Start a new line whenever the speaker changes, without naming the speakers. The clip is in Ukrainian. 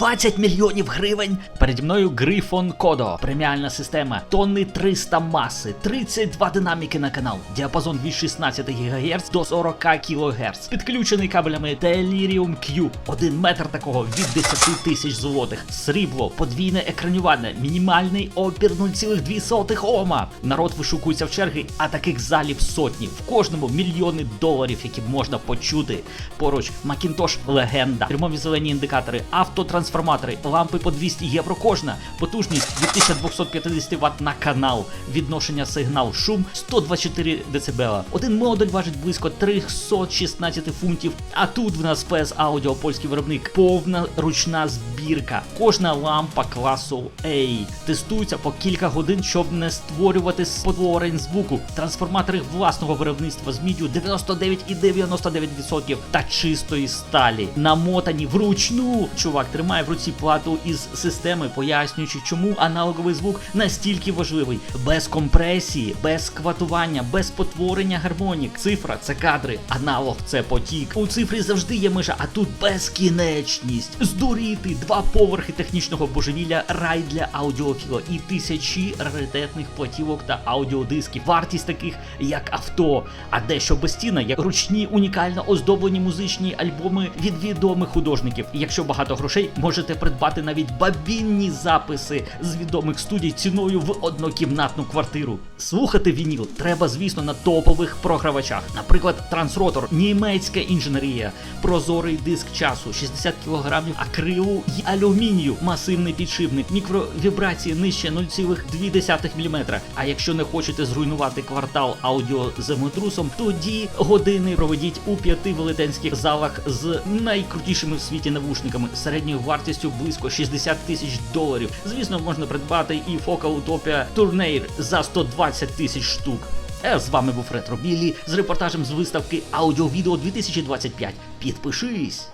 20 мільйонів гривень. Переді мною Грифон Кодо, преміальна система, тонни 300 маси, 32 динаміки на канал, діапазон від 16 ГГц до 40 кГц, підключений кабелями Delirium Q, 1 метр такого від 10 тисяч злотих, срібло, подвійне екранювання, мінімальний опір 0,2 Ома. Народ вишукується в черги, а таких залів сотні. В кожному мільйони доларів, які можна почути. Поруч Macintosh легенда, фірмові зелені індикатори, автотрансформатори, лампи по 200 євро кожна, потужність від 1250 Вт на канал, відношення сигнал, шум 124 дБ. Один модуль важить близько 316 фунтів. А тут в нас PS Audio, польський виробник, повна ручна збірка. Кожна лампа класу A тестується по кілька годин, щоб не створювати спотворень звуку. Трансформатори власного виробництва з міддю 99,99% та чистої сталі, намотані вручну. Чувак тримає в руці плату із системи, пояснюючи, чому аналоговий звук настільки важливий. Без компресії, без скватування, без потворення гармонік. Цифра це кадри, аналог це потік. У цифрі завжди є межа, а тут безкінечність. Здуріти два поверхи технічного божевілля, рай для аудіофіла і тисячі раритетних платівок та аудіодисків. Вартість таких як авто, а дещо безцінна, як ручні унікально оздоблені музичні альбоми від відомих художників. Якщо багато грошей, можете придбати навіть бабінні записи з відомих студій ціною в однокімнатну квартиру. Слухати вініл треба, звісно, на топових програвачах. Наприклад, Трансротор, німецька інженерія, прозорий диск часу, 60 кг акрилу й алюмінію, масивний підшипник, мікровібрації нижче 0,2 мм. А якщо не хочете зруйнувати квартал аудіо землетрусом, тоді години проведіть у п'яти велетенських залах з найкрутішими в світі навушниками середньої середньою вартістю близько 60 тисяч доларів. Звісно, можна придбати і Focal Utopia турнейр за 120 тисяч штук. Е, з вами був Ретро Біллі з репортажем з виставки Аудіо Відео 2025. Підпишись!